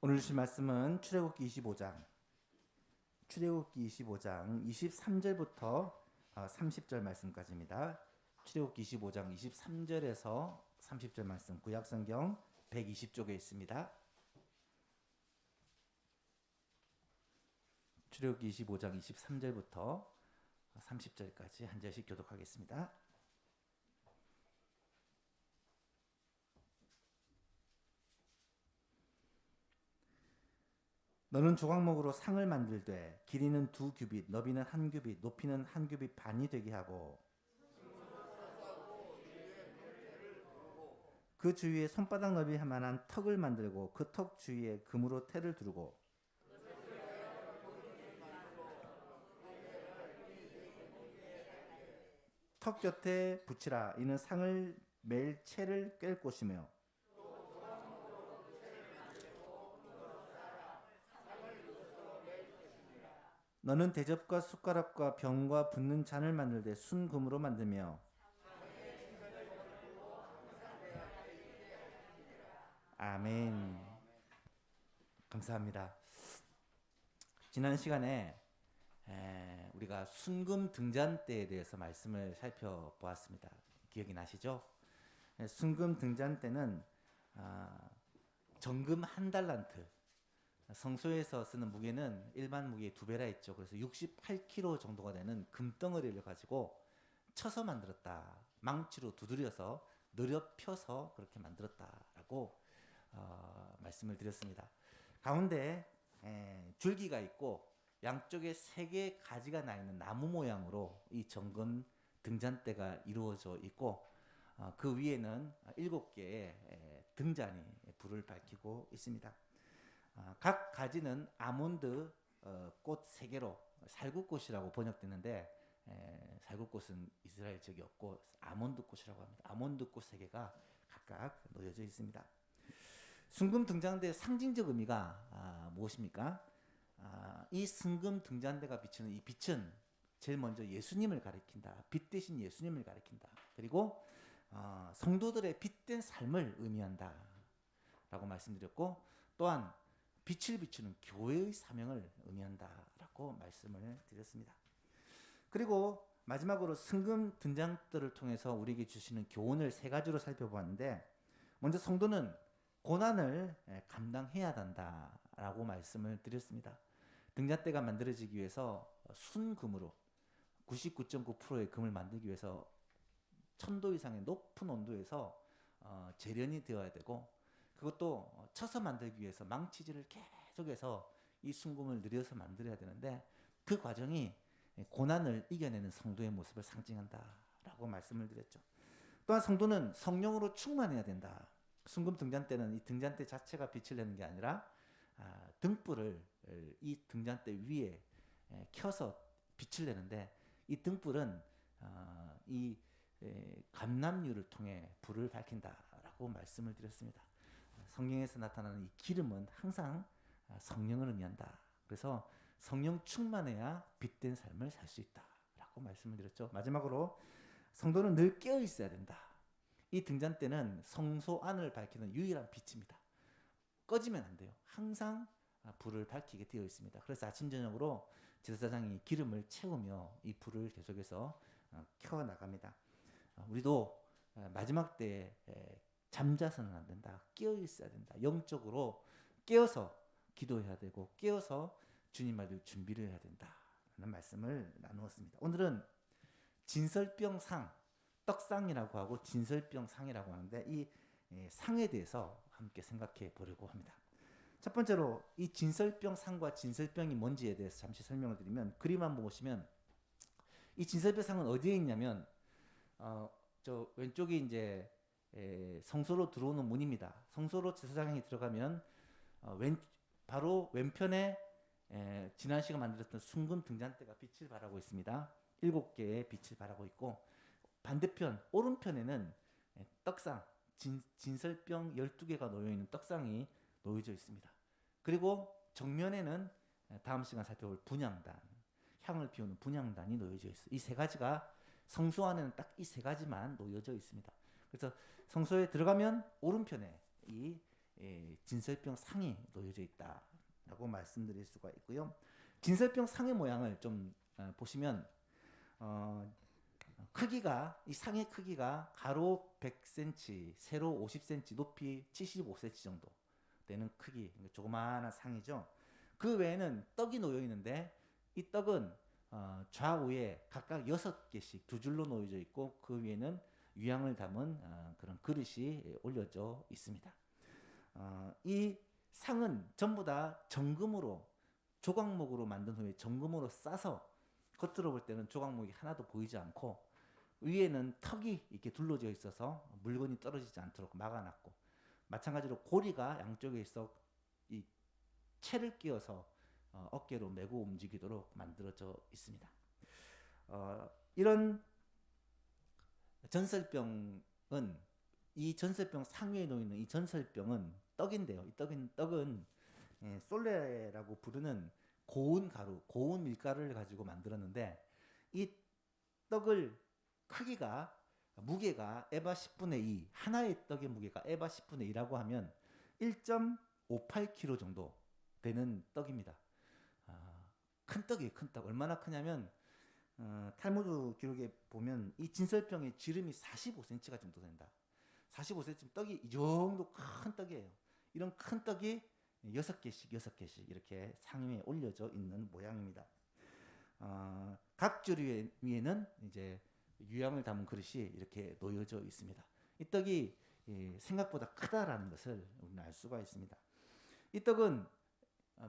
오늘 주신 말씀은 출애굽기 25장 출애굽기 25장 23절부터 30절 말씀까지입니다. 출애굽기 25장 23절에서 30절 말씀 구약 성경 120쪽에 있습니다. 출애굽기 25장 23절부터 30절까지 한 절씩 교독하겠습니다. 너는 조각목으로 상을 만들되 길이는 두 규빗, 너비는 한 규빗, 높이는 한 규빗 반이 되게 하고 그 주위에 손바닥 너비 만한 턱을 만들고 그 턱 주위에 금으로 테를 두르고 턱 곁에 붙이라. 이는 상을 멜 채를 꿰 곳이며 너는 대접과 숟가락과 병과 붓는 잔을 만들되 순금으로 만들며 아멘. 감사합니다. 지난 시간에 에, 우리가 순금 등잔대에 대해서 말씀을 살펴보았습니다. 기억이 나시죠? 에, 순금 등잔대는 아, 정금 한 달란트. 성소에서 쓰는 무게는 일반 무게의 두 배라 했죠. 그래서 68kg 정도가 되는 금덩어리를 가지고 쳐서 만들었다. 망치로 두드려서 느려 펴서 그렇게 만들었다라고 어, 말씀을 드렸습니다. 가운데 에, 줄기가 있고 양쪽에 세 개의 가지가 나 있는 나무 모양으로 이 정금 등잔대가 이루어져 있고 어, 그 위에는 일곱 개의 에, 등잔이 불을 밝히고 있습니다. 어, 각 가지는 아몬드 어, 꽃세 개로 살구꽃이라고 번역되는데 에, 살구꽃은 이스라엘 적이 없고 아몬드 꽃이라고 합니다. 아몬드 꽃 세 개가 각각 놓여져 있습니다. 순금 등잔대의 상징적 의미가 아, 무엇입니까? 아, 이 순금 등잔대가 비치는 이 빛은 제일 먼저 예수님을 가리킨다. 빛 대신 예수님을 가리킨다. 그리고 어, 성도들의 빛된 삶을 의미한다. 라고 말씀드렸고 또한 빛을 비추는 교회의 사명을 의미한다라고 말씀을 드렸습니다. 그리고 마지막으로 승금 등장들을 통해서 우리에게 주시는 교훈을 세 가지로 살펴보았는데 먼저 성도는 고난을 감당해야 한다라고 말씀을 드렸습니다. 등잔대가 만들어지기 위해서 순금으로 99.9%의 금을 만들기 위해서 천도 이상의 높은 온도에서 어, 재련이 되어야 되고 그것도 쳐서 만들기 위해서 망치질을 계속해서 이 순금을 늘여서 만들어야 되는데 그 과정이 고난을 이겨내는 성도의 모습을 상징한다라고 말씀을 드렸죠. 또한 성도는 성령으로 충만해야 된다. 순금 등잔대는 이 등잔대 자체가 빛을 내는 게 아니라 아, 등불을 이 등잔대 위에 켜서 빛을 내는데 이 등불은 어, 이 감람유를 통해 불을 밝힌다라고 말씀을 드렸습니다. 성령에서 나타나는 이 기름은 항상 아, 성령을 의미한다. 그래서 성령 충만해야 빛된 삶을 살 수 있다라고 말씀을 드렸죠. 마지막으로 성도는 늘 깨어 있어야 된다. 이 등잔대는 성소 안을 밝히는 유일한 빛입니다. 꺼지면 안 돼요. 항상 아, 불을 밝히게 되어 있습니다. 그래서 아침 저녁으로 제사장이 기름을 채우며 이 불을 계속해서 어, 켜 나갑니다. 어, 우리도 어, 마지막 때에 잠자서는 안 된다. 깨어 있어야 된다. 영적으로 깨어서 기도해야 되고 깨어서 주님 말들 준비를 해야 된다. 라는 말씀을 나누었습니다. 오늘은 진설병상, 떡상이라고 하고 진설병상이라고 하는데 이 예, 상에 대해서 함께 생각해 보려고 합니다. 첫 번째로 이 진설병 상과 진설병이 뭔지에 대해서 잠시 설명을 드리면 그림 한번 보시면 이 진설병 상은 어디에 있냐면 어, 저 왼쪽이 이제 에, 성소로 들어오는 문입니다. 성소로 제사장이 들어가면 어, 왼 바로 왼편에 에, 지난 시간 만들었던 순금 등잔대가 빛을 발하고 있습니다. 일곱 개의 빛을 발하고 있고 반대편 오른편에는 에, 떡상 진, 진설병 12개가 놓여 있는 떡상이 놓여져 있습니다. 그리고 정면에는 다음 시간 살펴볼 분향단, 향을 피우는 분향단이 놓여져 있어요. 이 세 가지가 성소 안에는 딱 이 세 가지만 놓여져 있습니다. 그래서 성소에 들어가면 오른편에 이 예, 진설병 상이 놓여져 있다라고 말씀드릴 수가 있고요. 진설병 상의 모양을 좀 어, 보시면 어, 크기가 이 상의 크기가 가로 100cm, 세로 50cm, 높이 75cm 정도 되는 크기, 그러니까 조그마한 상이죠. 그 외에는 떡이 놓여 있는데 이 떡은 어, 좌우에 각각 여섯 개씩 두 줄로 놓여져 있고 그 위에는 유향을 담은 어, 그런 그릇이 올려져 있습니다. 어, 이 상은 전부 다 정금으로 조각목으로 만든 후에 정금으로 싸서 겉으로 볼 때는 조각목이 하나도 보이지 않고 위에는 턱이 이렇게 둘러져 있어서 물건이 떨어지지 않도록 막아놨고 마찬가지로 고리가 양쪽에 있어 이 채를 끼워서 어, 어깨로 메고 움직이도록 만들어져 있습니다. 어, 이런 전설병은 이 전설병 상위에 놓이는 이 전설병은 떡인데요. 이 떡인 떡은 예, 솔레라고 부르는 고운 가루, 고운 밀가루를 가지고 만들었는데 이 떡을 크기가 무게가 에바 10분의 2 하나의 떡의 무게가 에바 10분의 2라고 하면 1.58kg 정도 되는 떡입니다. 아, 큰 떡이에요, 큰 떡. 얼마나 크냐면 어, 탈무드 기록에 보면 이 진설병의 지름이 45cm가 정도 된다. 45cm 떡이 이 정도 큰 떡이에요. 이런 큰 떡이 여섯 개씩 여섯 개씩 이렇게 상위에 올려져 있는 모양입니다. 어, 각줄 위에는 이제 유향을 담은 그릇이 이렇게 놓여져 있습니다. 이 떡이 예, 생각보다 크다라는 것을 우리는 알 수가 있습니다. 이 떡은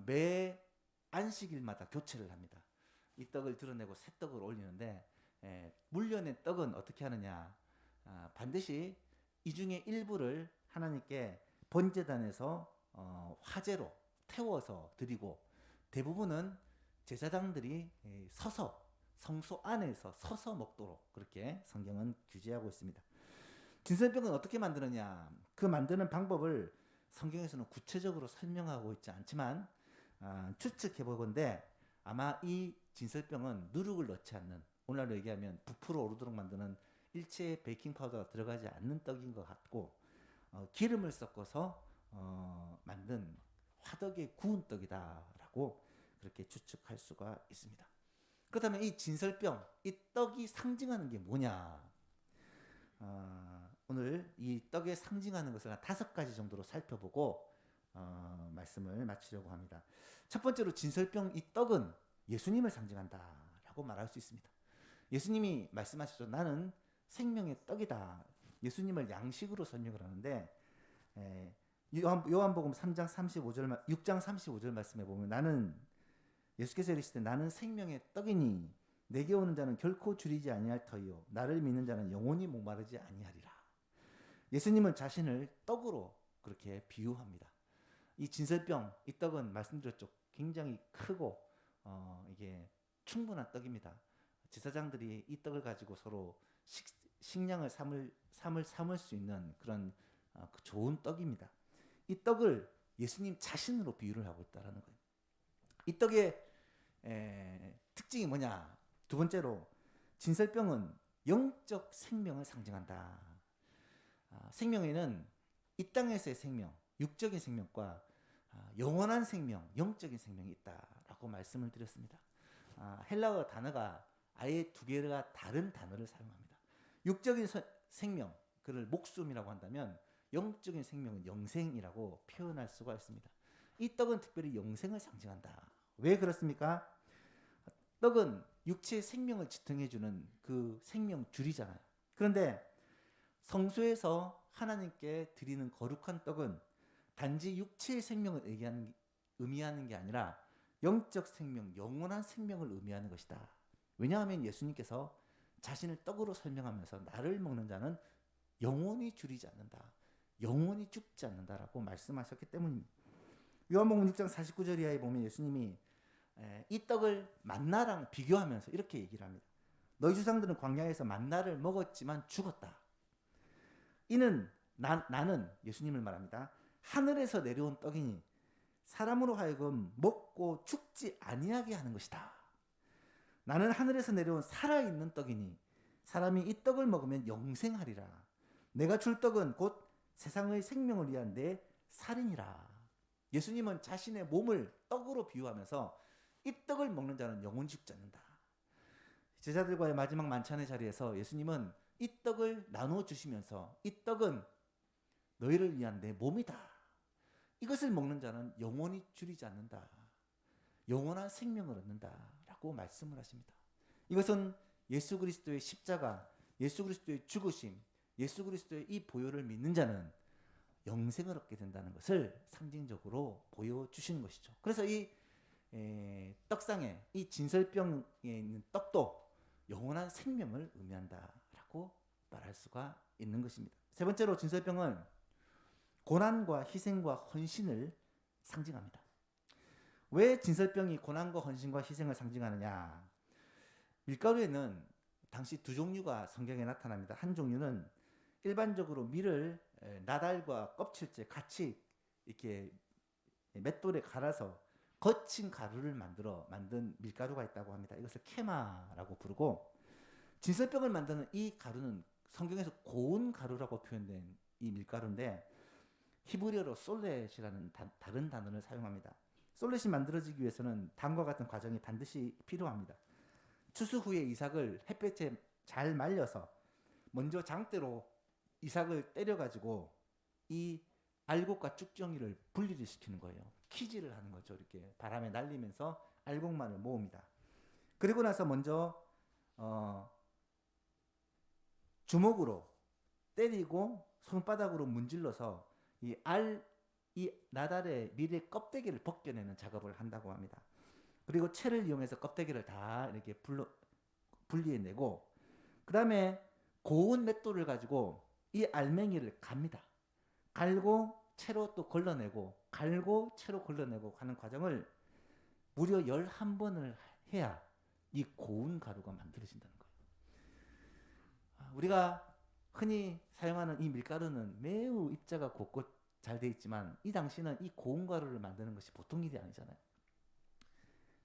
매 안식일마다 교체를 합니다. 이 떡을 드러내고 새 떡을 올리는데 예, 물려낸 떡은 어떻게 하느냐? 아, 반드시 이 중에 일부를 하나님께 번제단에서 어, 화제로 태워서 드리고 대부분은 제사장들이 예, 서서 성소 안에서 서서 먹도록 그렇게 성경은 규제하고 있습니다. 진설병은 어떻게 만드느냐? 그 만드는 방법을 성경에서는 구체적으로 설명하고 있지 않지만 아, 추측해 보건데 아마 이 진설병은 누룩을 넣지 않는 오늘날로 얘기하면 부풀어 오르도록 만드는 일체 베이킹 파우더가 들어가지 않는 떡인 것 같고 어, 기름을 섞어서 어, 만든 화덕의 구운 떡이다라고 그렇게 추측할 수가 있습니다. 그렇다면 이 진설병, 이 떡이 상징하는 게 뭐냐? 어, 오늘 이 떡에 상징하는 것을 한 다섯 가지 정도로 살펴보고 어, 말씀을 마치려고 합니다. 첫 번째로 진설병 이 떡은 예수님을 상징한다라고 말할 수 있습니다. 예수님이 말씀하시죠. 나는 생명의 떡이다. 예수님을 양식으로 설명을 하는데 에, 요한, 요한복음 3장 35절 6장 35절 말씀에 보면 나는 예수께서 이르시되 나는 생명의 떡이니 내게 오는 자는 결코 줄이지 아니할 터이요 나를 믿는 자는 영원히 목마르지 아니하리라. 예수님은 자신을 떡으로 그렇게 비유합니다. 이 진설병, 이 떡은 말씀드렸죠. 굉장히 크고 어, 이게 충분한 떡입니다. 제사장들이 이 떡을 가지고 서로 식, 식량을 삼을 삼을 삼을 수 있는 그런 어, 그 좋은 떡입니다. 이 떡을 예수님 자신으로 비유를 하고 있다라는 거예요. 이 떡의 에, 특징이 뭐냐? 두 번째로 진설병은 영적 생명을 상징한다. 아, 생명에는 이 땅에서의 생명, 육적인 생명과 아, 영원한 생명, 영적인 생명이 있다 라고 말씀을 드렸습니다. 아, 헬라어 단어가 아예 두 개가 다른 단어를 사용합니다. 육적인 서, 생명, 그를 목숨이라고 한다면 영적인 생명은 영생이라고 표현할 수가 있습니다. 이 떡은 특별히 영생을 상징한다. 왜 그렇습니까? 떡은 육체의 생명을 지탱해주는 그 생명 줄이잖아요. 그런데 성소에서 하나님께 드리는 거룩한 떡은 단지 육체의 생명을 의미하는 게 아니라 영적 생명, 영원한 생명을 의미하는 것이다. 왜냐하면 예수님께서 자신을 떡으로 설명하면서 나를 먹는 자는 영원히 줄이지 않는다. 영원히 죽지 않는다라고 말씀하셨기 때문입니다. 요한복음 6장 49절 이하에 보면 예수님이 이 떡을 만나랑 비교하면서 이렇게 얘기를 합니다. 너희 주상들은 광야에서 만나를 먹었지만 죽었다. 이는 나, 나는 예수님을 말합니다. 하늘에서 내려온 떡이니 사람으로 하여금 먹고 죽지 아니하게 하는 것이다. 나는 하늘에서 내려온 살아있는 떡이니 사람이 이 떡을 먹으면 영생하리라. 내가 줄 떡은 곧 세상의 생명을 위한 내 살인이라. 예수님은 자신의 몸을 떡으로 비유하면서 이 떡을 먹는 자는 영원히 죽지 않는다. 제자들과의 마지막 만찬의 자리에서 예수님은 이 떡을 나누어 주시면서 이 떡은 너희를 위한 내 몸이다. 이것을 먹는 자는 영원히 줄이지 않는다. 영원한 생명을 얻는다라고 말씀을 하십니다. 이것은 예수 그리스도의 십자가, 예수 그리스도의 죽으심, 예수 그리스도의 이 보혈을 믿는 자는 영생을 얻게 된다는 것을 상징적으로 보여주시는 것이죠. 그래서 이 에, 떡상에 이 진설병에 있는 떡도 영원한 생명을 의미한다라고 말할 수가 있는 것입니다. 세 번째로 진설병은 고난과 희생과 헌신을 상징합니다. 왜 진설병이 고난과 헌신과 희생을 상징하느냐? 밀가루에는 당시 두 종류가 성경에 나타납니다. 한 종류는 일반적으로 밀을 나달과 껍질째 같이 이렇게 맷돌에 갈아서 거친 가루를 만들어 만든 밀가루가 있다고 합니다. 이것을 케마라고 부르고 진설병을 만드는 이 가루는 성경에서 고운 가루라고 표현된 이 밀가루인데 히브리어로 솔렛이라는 다, 다른 단어를 사용합니다. 솔렛이 만들어지기 위해서는 다음과 같은 과정이 반드시 필요합니다. 추수 후에 이삭을 햇볕에 잘 말려서 먼저 장대로 이삭을 때려가지고 이 알곡과 쭉정이를 분리를 시키는 거예요. 키질을 하는 거죠. 이렇게 바람에 날리면서 알곡만을 모읍니다. 그리고 나서 먼저 어, 주먹으로 때리고 손바닥으로 문질러서 이 알, 이 나달의 밀의 껍데기를 벗겨내는 작업을 한다고 합니다. 그리고 채를 이용해서 껍데기를 다 이렇게 불러, 분리해내고, 그 다음에 고운 맷돌을 가지고 이 알맹이를 갑니다. 갈고 채로 또 걸러내고, 갈고 채로 걸러내고 하는 과정을 무려 11번을 해야 이 고운 가루가 만들어진다는 거예요. 아, 우리가 흔히 사용하는 이 밀가루는 매우 입자가 곱고 잘 되어 있지만 이 당시는 이 고운 가루를 만드는 것이 보통 일이 아니잖아요.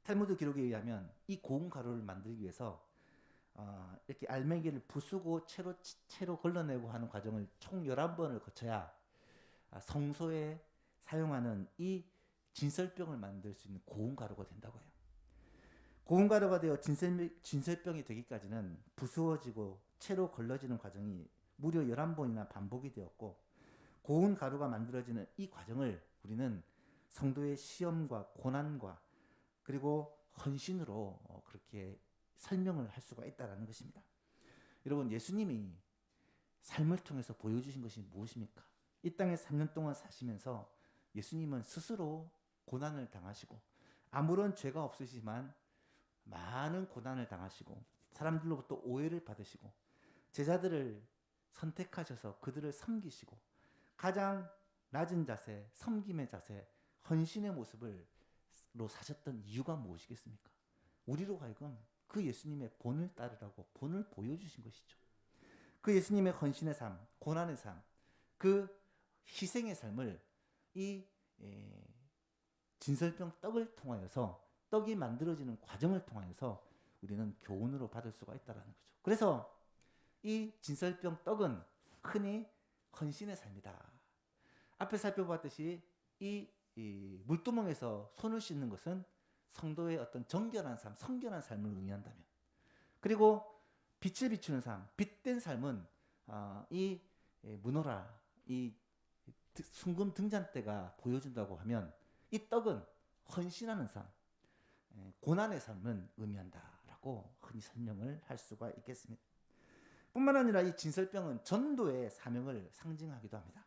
탈무드 기록에 의하면 이 고운 가루를 만들기 위해서 어, 이렇게 알맹이를 부수고 채로 채로 걸러내고 하는 과정을 총 11번을 거쳐야 아, 성소에 사용하는 이 진설병을 만들 수 있는 고운 가루가 된다고 해요. 고운 가루가 되어 진설, 진설병이 되기까지는 부수어지고 채로 걸러지는 과정이 무려 11번이나 반복이 되었고 고운 가루가 만들어지는 이 과정을 우리는 성도의 시험과 고난과 그리고 헌신으로 어, 그렇게 설명을 할 수가 있다는 것입니다. 여러분 예수님이 삶을 통해서 보여주신 것이 무엇입니까? 이 땅에 3년 동안 사시면서 예수님은 스스로 고난을 당하시고 아무런 죄가 없으시지만 많은 고난을 당하시고 사람들로부터 오해를 받으시고 제자들을 선택하셔서 그들을 섬기시고 가장 낮은 자세, 섬김의 자세, 헌신의 모습으로 사셨던 이유가 무엇이겠습니까? 우리로 하여금 그 예수님의 본을 따르라고 본을 보여주신 것이죠. 그 예수님의 헌신의 삶, 고난의 삶, 그 희생의 삶을 이 에, 진설병 떡을 통하여서 떡이 만들어지는 과정을 통하여서 우리는 교훈으로 받을 수가 있다는 거죠. 그래서 이 진설병 떡은 흔히 헌신의 삶이다. 앞에 살펴봤듯이 이, 이 물두멍에서 손을 씻는 것은 성도의 어떤 정결한 삶, 성결한 삶을 의미한다면, 그리고 빛을 비추는 삶, 빛된 삶은 어, 이 문호라, 이 순금 등잔대가 보여준다고 하면 이 떡은 헌신하는 삶, 고난의 삶은 의미한다라고 흔히 설명을 할 수가 있겠습니다. 뿐만 아니라 이 진설병은 전도의 사명을 상징하기도 합니다.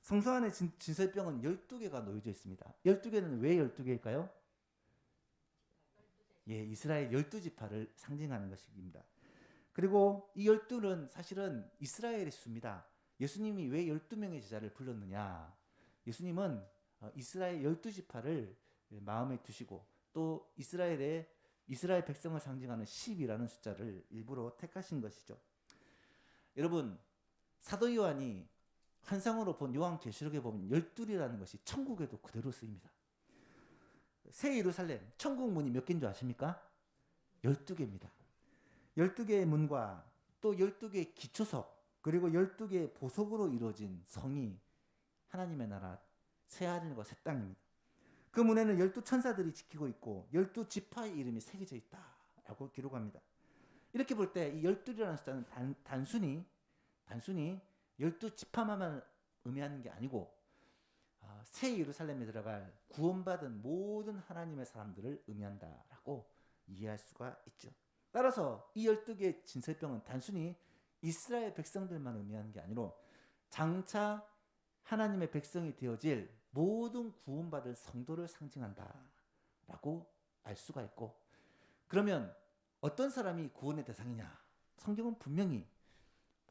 성서 안에 진, 설병은 12개가 놓여져 있습니다. 12개는 왜 12개일까요? 예, 이스라엘 12지파를 상징하는 것입니다. 그리고 이 12는 사실은 이스라엘의 수입니다. 예수님이 왜 12명의 제자를 불렀느냐? 예수님은 어, 이스라엘 12지파를 마음에 두시고 또 이스라엘의 이스라엘 백성을 상징하는 10이라는 숫자를 일부러 택하신 것이죠. 여러분, 사도 요한이 환상으로 본 요한 계시록에 보면 열둘이라는 것이 천국에도 그대로 쓰입니다. 새 예루살렘 천국 문이 몇 개인 줄 아십니까? 12개입니다. 12개의 문과 또 12개의 기초석 그리고 12개의 보석으로 이루어진 성이 하나님의 나라 새 하늘과 새 땅입니다. 그 문에는 열두 천사들이 지키고 있고 열두 지파의 이름이 새겨져 있다라고 기록합니다. 이렇게 볼 때 이 열둘이라는 숫자는 단, 단순히 단순히 열두 지파만 의미하는 게 아니고 아, 새 예루살렘에 들어갈 구원받은 모든 하나님의 사람들을 의미한다라고 이해할 수가 있죠. 따라서 이 열두 개의 진설병은 단순히 이스라엘 백성들만 의미하는 게 아니로 장차 하나님의 백성이 되어질 모든 구원받을 성도를 상징한다라고 알 수가 있고 그러면 어떤 사람이 구원의 대상이냐? 성경은 분명히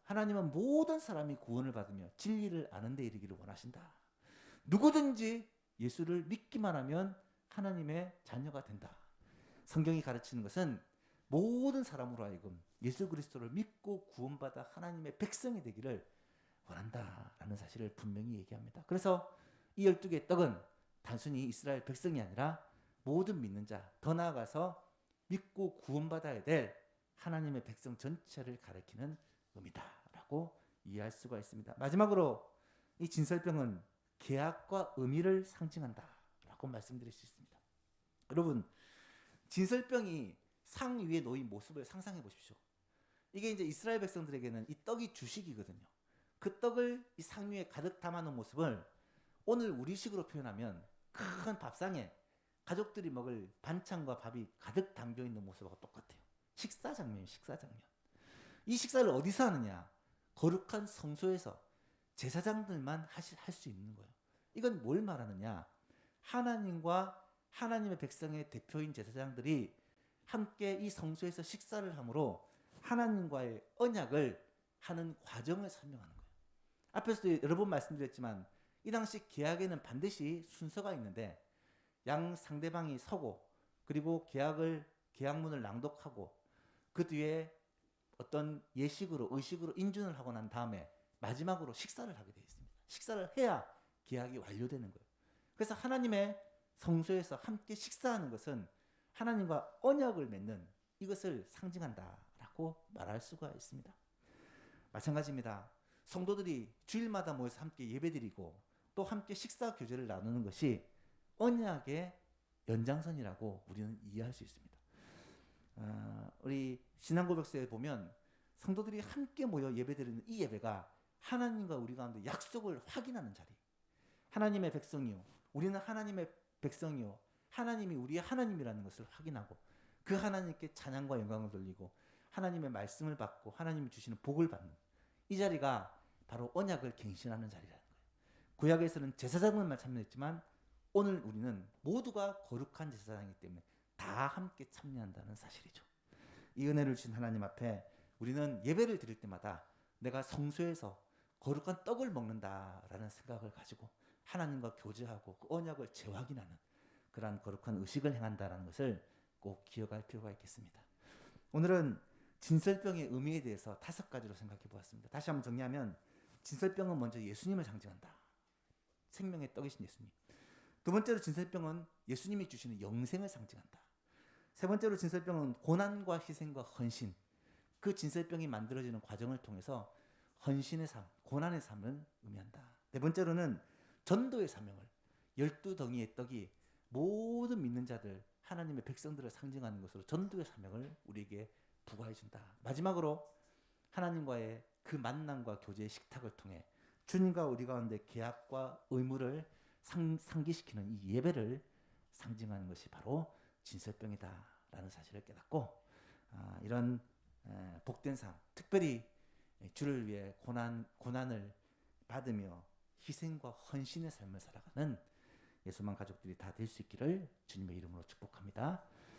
하나님은 모든 사람이 구원을 받으며 진리를 아는 데 이르기를 원하신다. 누구든지 예수를 믿기만 하면 하나님의 자녀가 된다. 성경이 가르치는 것은 모든 사람으로 하여금 예수 그리스도를 믿고 구원받아 하나님의 백성이 되기를 원한다라는 사실을 분명히 얘기합니다. 그래서 이 열두 개의 떡은 단순히 이스라엘 백성이 아니라 모든 믿는 자, 더 나아가서 믿고 구원받아야 될 하나님의 백성 전체를 가리키는 의미다라고 이해할 수가 있습니다. 마지막으로 이 진설병은 계약과 의미를 상징한다라고 말씀드릴 수 있습니다. 여러분, 진설병이 상 위에 놓인 모습을 상상해 보십시오. 이게 이제 이스라엘 백성들에게는 이 떡이 주식이거든요. 그 떡을 이 상 위에 가득 담아 놓은 모습을 오늘 우리식으로 표현하면 큰 밥상에 가족들이 먹을 반찬과 밥이 가득 담겨 있는 모습하고 똑같아요. 식사 장면, 식사 장면. 이 식사를 어디서 하느냐? 거룩한 성소에서 제사장들만 할 수 있는 거예요. 이건 뭘 말하느냐? 하나님과 하나님의 백성의 대표인 제사장들이 함께 이 성소에서 식사를 함으로 하나님과의 언약을 하는 과정을 설명하는 거예요. 앞에서도 여러 번 말씀드렸지만 이 당시 계약에는 반드시 순서가 있는데 양 상대방이 서고 그리고 계약을 계약문을 낭독하고 그 뒤에 어떤 예식으로 의식으로 인준을 하고 난 다음에 마지막으로 식사를 하게 되어 있습니다. 식사를 해야 계약이 완료되는 거예요. 그래서 하나님의 성소에서 함께 식사하는 것은 하나님과 언약을 맺는 이것을 상징한다라고 말할 수가 있습니다. 마찬가지입니다. 성도들이 주일마다 모여서 함께 예배드리고 또 함께 식사 교제를 나누는 것이 언약의 연장선이라고 우리는 이해할 수 있습니다. 어, 우리 신앙고백서에 보면 성도들이 함께 모여 예배드리는 이 예배가 하나님과 우리 가운데 약속을 확인하는 자리. 하나님의 백성이요. 우리는 하나님의 백성이요. 하나님이 우리의 하나님이라는 것을 확인하고 그 하나님께 찬양과 영광을 돌리고 하나님의 말씀을 받고 하나님이 주시는 복을 받는 이 자리가 바로 언약을 갱신하는 거예요. 구약에서는 제사장들만 참여했지만 오늘 우리는 모두가 거룩한 제사장이기 때문에 다 함께 참여한다는 사실이죠. 이 은혜를 주신 하나님 앞에 우리는 예배를 드릴 때마다 내가 성소에서 거룩한 떡을 먹는다라는 생각을 가지고 하나님과 교제하고 그 언약을 재확인하는 그러한 거룩한 의식을 행한다라는 것을 꼭 기억할 필요가 있겠습니다. 오늘은 진설병의 의미에 대해서 다섯 가지로 생각해 보았습니다. 다시 한번 정리하면 진설병은 먼저 예수님을 상징한다. 생명의 떡이신 예수님. 두 번째로 진설병은 예수님이 주시는 영생을 상징한다. 세 번째로 진설병은 고난과 희생과 헌신. 그 진설병이 만들어지는 과정을 통해서 헌신의 삶, 고난의 삶을 의미한다. 네 번째로는 전도의 사명을 열두 덩이의 떡이 모든 믿는 자들 하나님의 백성들을 상징하는 것으로 전도의 사명을 우리에게 부과해 준다. 마지막으로 하나님과의 그 만남과 교제의 식탁을 통해 주님과 우리 가운데 계약과 의무를 상, 상기시키는 이 예배를 상징하는 것이 바로 진설병이다라는 사실을 깨닫고 아, 이런 에, 복된 삶, 특별히 주를 위해 고난 고난을 받으며 희생과 헌신의 삶을 살아가는 예수만 가족들이 다 될 수 있기를 주님의 이름으로 축복합니다.